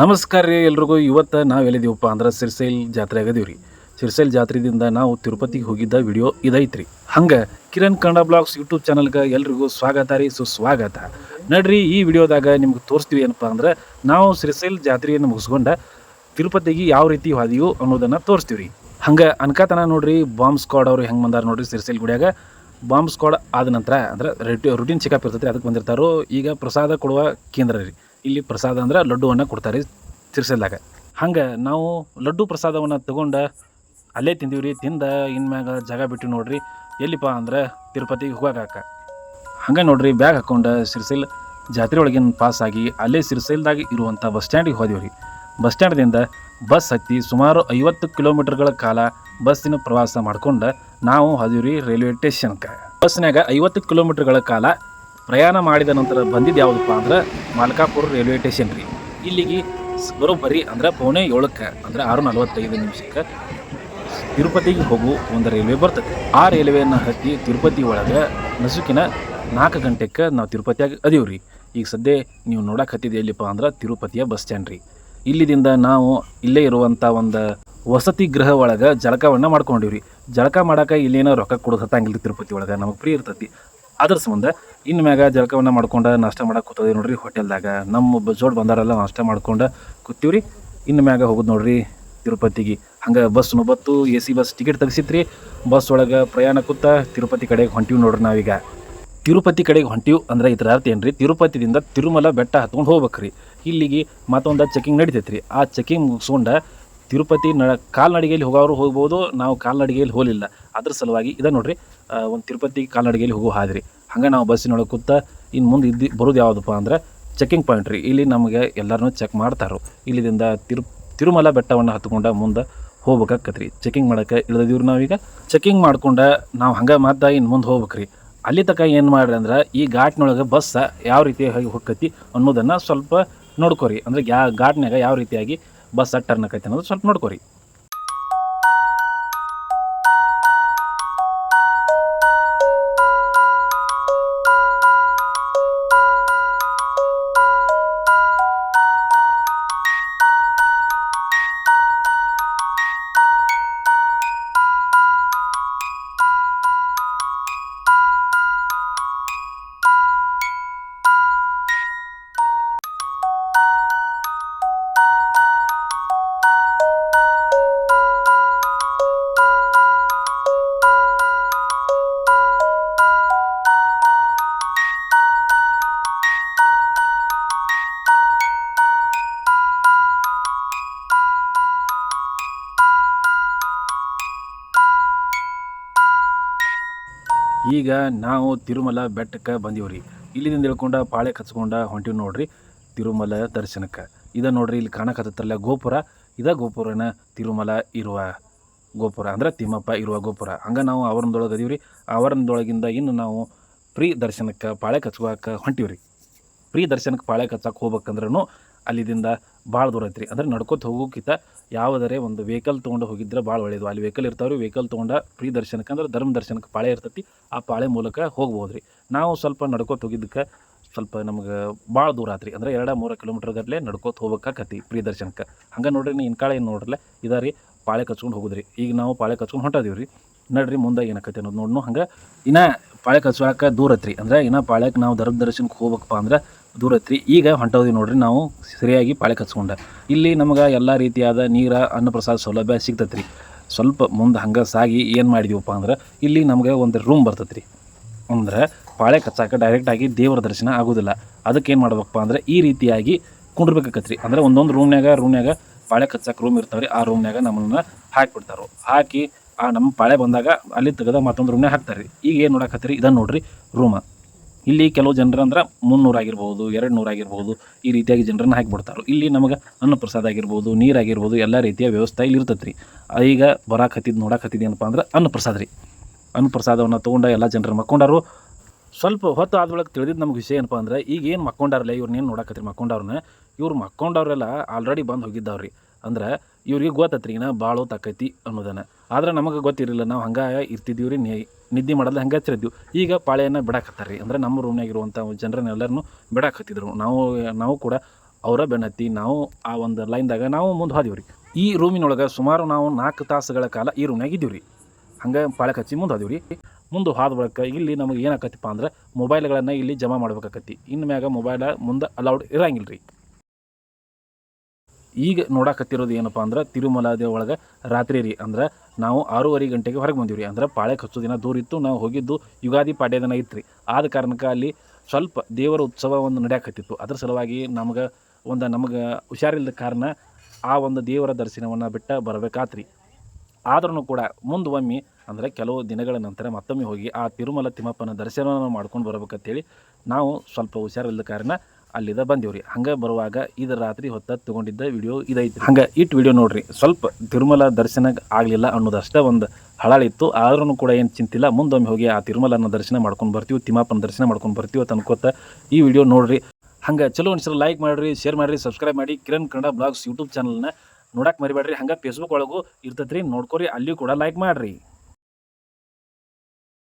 ನಮಸ್ಕಾರ ರೀ ಎಲ್ರಿಗೂ. ಇವತ್ತು ನಾವು ಎಲ್ಲಿದ್ದೀವಪ್ಪ ಅಂದ್ರೆ ಸಿರ್ಸೈಲ್ ಜಾತ್ರೆ ಆಗದೀವಿ ರೀ. ಸಿರ್ಸೈಲ್ ಜಾತ್ರೆದಿಂದ ನಾವು ತಿರುಪತಿಗೆ ಹೋಗಿದ್ದ ವಿಡಿಯೋ ಇದೈತ್ರಿ. ಹಂಗೆ ಕಿರಣ್ ಕನ್ನಡ ಬ್ಲಾಗ್ಸ್ ಯೂಟ್ಯೂಬ್ ಚಾನಲ್ಗೆ ಎಲ್ರಿಗೂ ಸ್ವಾಗತ ರೀ, ಸುಸ್ವಾಗತ. ನಡ್ರಿ ಈ ವಿಡಿಯೋದಾಗ ನಿಮ್ಗೆ ತೋರಿಸ್ತೀವಿ ಏನಪ್ಪ ಅಂದ್ರೆ ನಾವು ಸಿರ್ಸೈಲ್ ಜಾತ್ರೆಯನ್ನು ಮುಗಿಸ್ಕೊಂಡ ತಿರುಪತಿಗೆ ಯಾವ ರೀತಿ ಹೋದೀವು ಅನ್ನೋದನ್ನು ತೋರಿಸ್ತೀವಿ ರೀ. ಹಂಗೆ ಅನ್ಕಾತನ ನೋಡ್ರಿ, ಬಾಂಬ್ ಸ್ಕ್ವಾಡ್ ಅವ್ರು ಹೆಂಗೆ ಬಂದಾರ ನೋಡ್ರಿ ಸಿರ್ಸೈಲ್ ಗುಡಿಯಾಗ. ಬಾಂಬ್ ಸ್ಕ್ವಾಡ್ ಆದ ನಂತರ ಅಂದ್ರೆ ರೆಟಿ ರುಟೀನ್ ಚೆಕಪ್ ಇರ್ತೈತೆ ಅದಕ್ಕೆ ಬಂದಿರ್ತಾರೋ. ಈಗ ಪ್ರಸಾದ ಕೊಡುವ ಕೇಂದ್ರ ರೀ. ಇಲ್ಲಿ ಪ್ರಸಾದ ಅಂದ್ರೆ ಲಡ್ಡುವನ್ನು ಕೊಡ್ತಾರೆ ತಿರ್ಸಲ್ದಾಗ ಹಂಗೆ ನಾವು ಲಡ್ಡು ಪ್ರಸಾದವನ್ನು ತಗೊಂಡು ಅಲ್ಲೇ ತಿಂದೀವಿ ರೀ ತಿಂದ ಇನ್ಮ್ಯಾಗ ಜಾಗ ಬಿಟ್ಟು ನೋಡ್ರಿ, ಎಲ್ಲಿಪ್ಪ ಅಂದ್ರೆ ತಿರುಪತಿಗೆ ಹೋಗಾಕ. ಹಂಗೆ ನೋಡ್ರಿ ಬ್ಯಾಗ್ ಹಾಕ್ಕೊಂಡು ಸಿರ್ಸಿಲ್ ಜಾತ್ರೆ ಒಳಗಿನ ಪಾಸ್ ಆಗಿ ಅಲ್ಲೇ ಸಿರ್ಸೈಲ್ದಾಗ ಇರುವಂಥ ಬಸ್ ಸ್ಟ್ಯಾಂಡಿಗೆ ಹೋದೆವು ರೀ ಬಸ್ ಸ್ಟ್ಯಾಂಡ್ದಿಂದ ಬಸ್ ಹತ್ತಿ ಸುಮಾರು ಐವತ್ತು ಕಿಲೋಮೀಟರ್ಗಳ ಕಾಲ ಬಸ್ಸಿನ ಪ್ರವಾಸ ಮಾಡ್ಕೊಂಡು ನಾವು ಹೋದೀವಿ ರೀ ರೈಲ್ವೆ ಸ್ಟೇಷನ್ಗೆ ಬಸ್ನಾಗ ಐವತ್ತು ಕಿಲೋಮೀಟರ್ಗಳ ಕಾಲ ಪ್ರಯಾಣ ಮಾಡಿದ ನಂತರ ಬಂದಿದ್ದು ಯಾವುದಪ್ಪ ಅಂದ್ರೆ ಮಾಲ್ಕಾಪುರ ರೈಲ್ವೆ ಸ್ಟೇಷನ್ ರೀ. ಇಲ್ಲಿಗೆ ಬರೋಬ್ಬರಿ ಅಂದ್ರೆ ಪೌಣೆ ಏಳಕ್ಕೆ ಅಂದ್ರೆ ಆರು ನಲವತ್ತೈದು ನಿಮಿಷಕ್ಕೆ ತಿರುಪತಿಗೆ ಹೋಗು ಒಂದು ರೈಲ್ವೆ ಬರ್ತದೆ. ಆ ರೈಲ್ವೆಯನ್ನು ಹತ್ತಿ ತಿರುಪತಿ ಒಳಗೆ ನಸುಕಿನ ನಾಲ್ಕು ಗಂಟೆಗೆ ನಾವು ತಿರುಪತಿಯಾಗಿ ಅದೀವಿ ರೀ. ಈಗ ಸದ್ಯ ನೀವು ನೋಡಕ್ಕೆ ಹತ್ತಿದ್ದು ಎಲ್ಲಿಪ್ಪ ಅಂದ್ರೆ ತಿರುಪತಿಯ ಬಸ್ ಸ್ಟ್ಯಾಂಡ್ ರೀ. ಇಲ್ಲಿದಿಂದ ನಾವು ಇಲ್ಲೇ ಇರುವಂಥ ಒಂದು ವಸತಿ ಗೃಹ ಒಳಗೆ ಜಳಕವನ್ನು ಮಾಡ್ಕೊಂಡಿವ್ರಿ. ಜಳಕ ಮಾಡೋಕೆ ಇಲ್ಲೇನೋ ರೊಕ್ಕ ಕೊಡೋದು ಹತ್ತಂಗಿಲ್ಲ ತಿರುಪತಿ ಒಳಗೆ. ನಮಗೆ ಫ್ರೀ ಇರ್ತೈತಿ. ಅದ್ರ ಸಂಬಂಧ ಇನ್ನು ಮ್ಯಾಗ ಜಳಕವನ್ನು ಮಾಡ್ಕೊಂಡು ನಾಷ್ಟ ಮಾಡಕ್ಕೆ ಕೂತದೆ ನೋಡ್ರಿ ಹೋಟೆಲ್ದಾಗ. ನಮ್ಮ ಜೋಡ್ ಬಂದಾರೆಲ್ಲ, ನಾಷ್ಟ ಮಾಡ್ಕೊಂಡು ಕೂತೀವ್ರಿ. ಇನ್ನು ಮ್ಯಾಗ ಹೋಗೋದು ನೋಡ್ರಿ ತಿರುಪತಿಗೆ. ಹಂಗೆ ಬಸ್ ಬತ್ತು ಎ ಸಿ ಬಸ್ ಟಿಕೆಟ್ ತೆಗಿಸಿತ್ರಿ. ಬಸ್ ಒಳಗೆ ಪ್ರಯಾಣ ಕೂತ ತಿರುಪತಿ ಕಡೆಗೆ ಹೊಂಟಿವಿ ನೋಡ್ರಿ ನಾವೀಗ. ತಿರುಪತಿ ಕಡೆಗೆ ಹೊಂಟಿವಿ ಅಂದ್ರೆ ಇದ್ರ ಅರ್ಥ ಏನ್ರಿ? ತಿರುಪತಿದಿಂದ ತಿರುಮಲ ಬೆಟ್ಟ ಹತ್ಕೊಂಡು ಹೋಗ್ಬೇಕ್ರಿ. ಇಲ್ಲಿಗೆ ಮತ್ತೊಂದು ಚೆಕಿಂಗ್ ನಡಿತೈತ್ರಿ. ಆ ಚೆಕಿಂಗ್ ಮುಗಿಸ್ಕೊಂಡ ತಿರುಪತಿ ನ ಕಾಲ್ನಡಿಗೆಯಲ್ಲಿ ಹೋಗೋರು ಹೋಗ್ಬೋದು, ನಾವು ಕಾಲ್ನಡಿಗೆಯಲ್ಲಿ ಹೋಗಲಿಲ್ಲ. ಅದ್ರ ಸಲುವಾಗಿ ಇದೆ ನೋಡ್ರಿ ಒಂದು ತಿರುಪತಿ ಕಾಲ್ನಡಿಗೆಯಲ್ಲಿ ಹೋಗೋ ಹಾದ್ರಿ. ಹಂಗೆ ನಾವು ಬಸ್ಸಿನೊಳಗೆ ಕೂತ ಇನ್ನು ಮುಂದೆ ಇದ್ದು ಬರೋದು ಯಾವುದಪ್ಪ ಅಂದ್ರೆ ಚೆಕ್ಕಿಂಗ್ ಪಾಯಿಂಟ್ ರೀ. ಇಲ್ಲಿ ನಮಗೆ ಎಲ್ಲರನ್ನೂ ಚೆಕ್ ಮಾಡ್ತಾರೋ ಇಲ್ಲಿಂದ ತಿರು, ತಿರುಮಲ ಬೆಟ್ಟವನ್ನು ಹತ್ಕೊಂಡ ಮುಂದೆ ಹೋಗ್ಬೇಕಾಕತ್ರಿ. ಚೆಕಿಂಗ್ ಮಾಡೋಕ್ಕೆ ಇಳ್ದಿವ್ರಿ ನಾವೀಗ. ಚೆಕಿಂಗ್ ಮಾಡ್ಕೊಂಡು ನಾವು ಹಂಗೆ ಮತ್ತೆ ಇನ್ನು ಮುಂದೆ ಹೋಗ್ಬೇಕ್ರಿ. ಅಲ್ಲಿ ತನಕ ಏನು ಮಾಡ್ರಿ ಅಂದ್ರೆ ಈ ಘಾಟ್ನೊಳಗೆ ಬಸ್ ಯಾವ ರೀತಿಯಾಗಿ ಹೋಗ್ತೈತಿ ಅನ್ನೋದನ್ನು ಸ್ವಲ್ಪ ನೋಡ್ಕೊರಿ. ಅಂದ್ರೆ ಯಾ ಘಾಟ್ನಾಗ ಯಾವ ರೀತಿಯಾಗಿ ಬಸ್ ಟರ್ನ್ ಆಕೈತೆ ಅನ್ನೋದು ಸ್ವಲ್ಪ ನೋಡ್ಕೊರಿ. ಈಗ ನಾವು ತಿರುಮಲ ಬೆಟ್ಟಕ್ಕೆ ಬಂದೀವ್ರಿ ಇಲ್ಲಿಂದ ಇಳ್ಕೊಂಡ ಪಾಳೆ ಕಚ್ಕೊಂಡ ಹೊಂಟಿವಿ ನೋಡ್ರಿ ತಿರುಮಲ ದರ್ಶನಕ್ಕೆ. ಇದ ನೋಡ್ರಿ ಇಲ್ಲಿ ಕಾಣಕತ್ತಲ್ಲ ಗೋಪುರ. ಇದ ಗೋಪುರನ ತಿರುಮಲ ಇರುವ ಗೋಪುರ ಅಂದ್ರೆ ತಿಮ್ಮಪ್ಪ ಇರುವ ಗೋಪುರ. ಹಂಗೆ ನಾವು ಆವರಣದೊಳಗೆ ರೀ. ಆವರಣದೊಳಗಿಂದ ಇನ್ನು ನಾವು ಫ್ರೀ ದರ್ಶನಕ್ಕೆ ಪಾಳೆ ಕಚ್ಕೋಕೆ ಹೊಂಟಿವ್ರಿ ಫ್ರೀ ದರ್ಶನಕ್ಕೆ ಪಾಳೆ ಕಚ್ಚಕ್ಕೆ ಹೋಗ್ಬೇಕಂದ್ರೂ ಅಲ್ಲಿದಿಂದ ಭಾಳ ದೂರ ಐತ್ರಿ. ಅಂದ್ರೆ ನಡ್ಕೊತ ಹೋಗೋಕ್ಕಿಂತ ಯಾವುದರೇ ಒಂದು ವೆಹಿಕಲ್ ತೊಗೊಂಡು ಹೋಗಿದ್ರೆ ಭಾಳ ಒಳ್ಳೇದು. ಅಲ್ಲಿ ವೆಹಿಕಲ್ ಇರ್ತಾವ್ರಿ ವೆಹಿಕಲ್ ತೊಗೊಂಡು ಫ್ರೀ ದರ್ಶನಕ್ಕೆ ಅಂದ್ರೆ ಧರ್ಮ ದರ್ಶನಕ್ಕೆ ಪಾಳೆ ಇರ್ತೈತಿ, ಆ ಪಾಳೆ ಮೂಲಕ ಹೋಗ್ಬೋದು ರೀ ನಾವು ಸ್ವಲ್ಪ ನಡ್ಕೊತ ಹೋಗಿದ್ದಕ್ಕೆ ಸ್ವಲ್ಪ ನಮ್ಗೆ ಭಾಳ ದೂರ ಆತ್ರಿ. ಅಂದ್ರೆ ಎರಡು ಮೂರು ಕಿಲೋಮೀಟರ್ ನಡ್ಕೋತ ಹೋಗ್ಬೇಕಾಕತಿ ಫ್ರೀ ದರ್ಶನಕ್ಕೆ. ಹಂಗೆ ನೋಡ್ರಿ ನೀನು ಇನ್ಕಾಳ ಏನು ನೋಡ್ರಲ್ಲ ಇದಾರಿ ಪಾಳೆ ಕಚ್ಕೊಂಡು ಹೋಗುದ್ರಿ. ಈಗ ನಾವು ಪಾಳೆ ಕಚ್ಕೊಂಡು ಹೊಂಟದೀವಿ ರೀ ನಡ್ರಿ, ಮುಂದೆ ಏನಾಕತಿ ಅನ್ನೋದು ನೋಡ್ನು. ಹಂಗೆ ಇನ್ನ ಪಾಳೆ ಕಚ್ಚುವಾಕ ದೂರ ಐತ್ರಿ. ಅಂದ್ರೆ ಇನ್ನ ಪಾಳೆಕ್ಕೆ ನಾವು ಧರ್ಮ ದರ್ಶನಕ್ಕೆ ಹೋಗ್ಬೇಕಪ್ಪ ಅಂದ್ರೆ ದೂರ ಐತ್ರಿ. ಈಗ ಹೊಂಟೋದ್ವಿ ನೋಡ್ರಿ, ನಾವು ಸರಿಯಾಗಿ ಪಾಳೆ ಕಚ್ಕೊಂಡೆ. ಇಲ್ಲಿ ನಮಗೆ ಎಲ್ಲ ರೀತಿಯಾದ ನೀರ, ಅನ್ನಪ್ರಸಾದ ಸೌಲಭ್ಯ ಸಿಗ್ತೈತ್ರಿ. ಸ್ವಲ್ಪ ಮುಂದೆ ಹಂಗೆ ಸಾಗಿ ಏನು ಮಾಡಿದೀವಪ್ಪ ಅಂದ್ರೆ, ಇಲ್ಲಿ ನಮಗೆ ಒಂದು ರೂಮ್ ಬರ್ತೈತೆ ರೀ ಅಂದ್ರೆ ಪಾಳೆ ಕಚ್ಚಾಕ ಡೈರೆಕ್ಟಾಗಿ ದೇವರ ದರ್ಶನ ಆಗೋದಿಲ್ಲ. ಅದಕ್ಕೆ ಏನು ಮಾಡ್ಬೇಕಪ್ಪ ಅಂದ್ರೆ, ಈ ರೀತಿಯಾಗಿ ಕುಂಡ್ರಬೇಕಾಕತ್ರಿ. ಅಂದ್ರೆ ಒಂದೊಂದು ರೂಮ್ನಾಗ ರೂಮ್ನಾಗ ಪಾಳೆ ಕಚ್ಚಾಕ ರೂಮ್ ಇರ್ತಾವ್ರಿ. ಆ ರೂಮ್ನಾಗ ನಮ್ಮನ್ನ ಹಾಕಿಬಿಡ್ತಾರೋ. ಹಾಕಿ ಆ ನಮ್ಮ ಪಾಳೆ ಬಂದಾಗ ಅಲ್ಲಿ ತೆಗೆದ ಮತ್ತೊಂದು ರೂಮ್ನಾಗ ಹಾಕ್ತಾರೆ ರೀ ಈಗ ಏನು ನೋಡಕತ್ತೀರಿ? ಇದನ್ನು ನೋಡ್ರಿ ರೂಮ ಇಲ್ಲಿ ಕೆಲವು ಜನರು ಅಂದ್ರೆ ಮುನ್ನೂರು ಆಗಿರ್ಬೋದು ಎರಡು ನೂರು ಆಗಿರ್ಬೋದು, ಈ ರೀತಿಯಾಗಿ ಜನರನ್ನು ಹಾಕಿಬಿಡ್ತಾರೆ. ಇಲ್ಲಿ ನಮಗೆ ಅನ್ನ ಪ್ರಸಾದ ಆಗಿರ್ಬೋದು ನೀರಾಗಿರ್ಬೋದು ಎಲ್ಲ ರೀತಿಯ ವ್ಯವಸ್ಥೆ ಇಲ್ಲಿ ಇರ್ತೈತೆ ರೀ ಈಗ ನೋಡಕ್ಕೆ ಹತ್ತಿದ್ದು ಏನಪ್ಪ ಅಂದ್ರೆ ಅನ್ನ ಪ್ರಸಾದ ರೀ. ಅನ್ನ ಪ್ರಸಾದವನ್ನು ತೊಗೊಂಡ ಎಲ್ಲ ಜನರು ಮಕ್ಕೊಂಡಾರು. ಸ್ವಲ್ಪ ಹೊತ್ತು ಆದೊಳಗೆ ತಿಳಿದಿದ್ದು ನಮ್ಗೆ ವಿಷಯ ಏನಪ್ಪ ಅಂದ್ರೆ ಈಗ ಏನು ಮಕ್ಕೊಂಡಾರಲ್ಲ ಇವ್ರನ್ನೇನು ನೋಡಕತ್ತೀರಿ ಮಕ್ಕೊಂಡವ್ರನ್ನ, ಇವ್ರು ಮಕ್ಕೊಂಡವ್ರೆಲ್ಲ ಆಲ್ರೆಡಿ ಬಂದು ಹೋಗಿದ್ದಾವ್ರಿ. ಅಂದ್ರೆ ಇವ್ರಿಗೆ ಗೊತ್ತತ್ರಿ, ಇನ್ನ ಭಾಳ ಹೊತ್ತಾಕೈತಿ ಅನ್ನೋದನ್ನ. ಆದ್ರೆ ನಮಗೆ ಗೊತ್ತಿರಲಿಲ್ಲ, ನಾವು ಹಂಗೆ ಇರ್ತಿದ್ದೀವಿ ರೀ ನಿದ್ದೆ ಮಾಡೋದು ಹಂಗೆ ಹಚ್ಚಿರಿದ್ವಿ. ಈಗ ಪಾಳೆಯನ್ನು ಬಿಡಾಕತ್ತಾರ ರೀ ಅಂದ್ರೆ ನಮ್ಮ ರೂಮ್ನಾಗಿರುವಂಥ ಜನರನ್ನೆಲ್ಲರನ್ನು ಬಿಡಾಕತ್ತಿದ್ರು. ನಾವು ನಾವು ಕೂಡ ಅವರ ಬೆನ್ನತ್ತಿ, ನಾವು ಆ ಒಂದು ಲೈನ್ದಾಗ ನಾವು ಮುಂದೆ ಹೋದಿವಿ ರೀ. ಈ ರೂಮಿನೊಳಗೆ ಸುಮಾರು ನಾವು ನಾಲ್ಕು ತಾಸುಗಳ ಕಾಲ ಈ ರೂಮ್ನಾಗ ಇದ್ದೀವಿ ರೀ ಹಂಗೆ ಪಾಳೆ ಹಚ್ಚಿ ಮುಂದೆ ಹೋದಿವಿ ರೀ ಮುಂದೆ ಹಾದ ಬಳಿಕ ಇಲ್ಲಿ ನಮಗೆ ಏನಾಕತ್ತಿಪ್ಪ ಅಂದ್ರೆ ಮೊಬೈಲ್ಗಳನ್ನು ಇಲ್ಲಿ ಜಮಾ ಮಾಡ್ಬೇಕಾಕತ್ತಿ. ಇನ್ನು ಮ್ಯಾಗ ಮೊಬೈಲ ಮುಂದೆ ಅಲೌಡ್ ಇರಂಗಿಲ್ಲ ರೀ ಈಗ ನೋಡಕತ್ತಿರೋದು ಏನಪ್ಪ ಅಂದ್ರೆ ತಿರುಮಲಾದ ಒಳಗೆ ರಾತ್ರಿ ರೀ. ಅಂದ್ರೆ ನಾವು ಆರೂವರೆ ಗಂಟೆಗೆ ಹೊರಗೆ ಬಂದೀವಿ ರೀ. ಅಂದ್ರೆ ಪಾಳೆ ಹಚ್ಚೋ ದಿನ ದೂರ ಇತ್ತು, ನಾವು ಹೋಗಿದ್ದು ಯುಗಾದಿ ಪಾಡ್ಯ ದಿನ ಇತ್ತು ರೀ ಆದ ಕಾರಣಕ್ಕೆ ಅಲ್ಲಿ ಸ್ವಲ್ಪ ದೇವರ ಉತ್ಸವ ಒಂದು ನಡೆಯಕತ್ತಿತ್ತು. ಅದ್ರ ಸಲುವಾಗಿ ನಮ್ಗೆ ಒಂದು ನಮಗೆ ಹುಷಾರಿಲ್ಲದ ಕಾರಣ ಆ ಒಂದು ದೇವರ ದರ್ಶನವನ್ನು ಬಿಟ್ಟ ಬರಬೇಕಾತ್ರಿ. ಆದ್ರೂ ಕೂಡ ಮುಂದೆ ಒಮ್ಮೆ ಅಂದರೆ ಕೆಲವು ದಿನಗಳ ನಂತರ ಮತ್ತೊಮ್ಮೆ ಹೋಗಿ ಆ ತಿರುಮಲ ತಿಮ್ಮಪ್ಪನ ದರ್ಶನವನ್ನು ಮಾಡ್ಕೊಂಡು ಬರ್ಬೇಕಂತೇಳಿ ನಾವು ಸ್ವಲ್ಪ ಹುಷಾರಿಲ್ಲದ ಕಾರಣ ಅಲ್ಲಿದ ಬಂದೀವ್ರಿ. ಹಂಗೆ ಬರುವಾಗ ಇದು ರಾತ್ರಿ ಹೊತ್ತ ತಗೊಂಡಿದ್ದ ವಿಡಿಯೋ ಇದೈತಿ ಹಂಗೆ ಇಟ್ಟು ವಿಡಿಯೋ ನೋಡ್ರಿ, ಸ್ವಲ್ಪ ತಿರುಮಲ ದರ್ಶನ ಆಗಲಿಲ್ಲ ಅನ್ನೋದಷ್ಟೇ ಒಂದು ಹಳಾಳಿತ್ತು ಆದ್ರೂ ಕೂಡ ಏನು ಚಿಂತಿಲ್ಲ. ಮುಂದೊಮ್ಮೆ ಹೋಗಿ ಆ ತಿರುಮಲನ ದರ್ಶನ ಮಾಡ್ಕೊಂಡು ಬರ್ತೀವಿ ತಿಮ್ಮಪ್ಪನ ದರ್ಶನ ಮಾಡ್ಕೊಂಡು ಬರ್ತೀವಿ ಅಂತ ಈ ವಿಡಿಯೋ ನೋಡ್ರಿ. ಹಂಗೆ ಚಲೋ ಅನ್ಸಲ್ಲ ಲೈಕ್ ಮಾಡಿರಿ ಶೇರ್ ಮಾಡಿರಿ ಸಬ್ಸ್ಕ್ರೈಬ್ ಮಾಡಿ. ಕಿರಣ್ ಕನ್ನಡ ಬ್ಲಾಗ್ಸ್ ಯೂಟ್ಯೂಬ್ ಚಾನಲ್ನ ನೋಡಕ್ಕೆ ಮರಿಬೇಡ್ರಿ. ಹಂಗೆ ಫೇಸ್ಬುಕ್ ಒಳಗೂ ಇರ್ತೈತೆ ರೀ ನೋಡ್ಕೊರಿ, ಅಲ್ಲಿಯೂ ಕೂಡ ಲೈಕ್ ಮಾಡಿರಿ.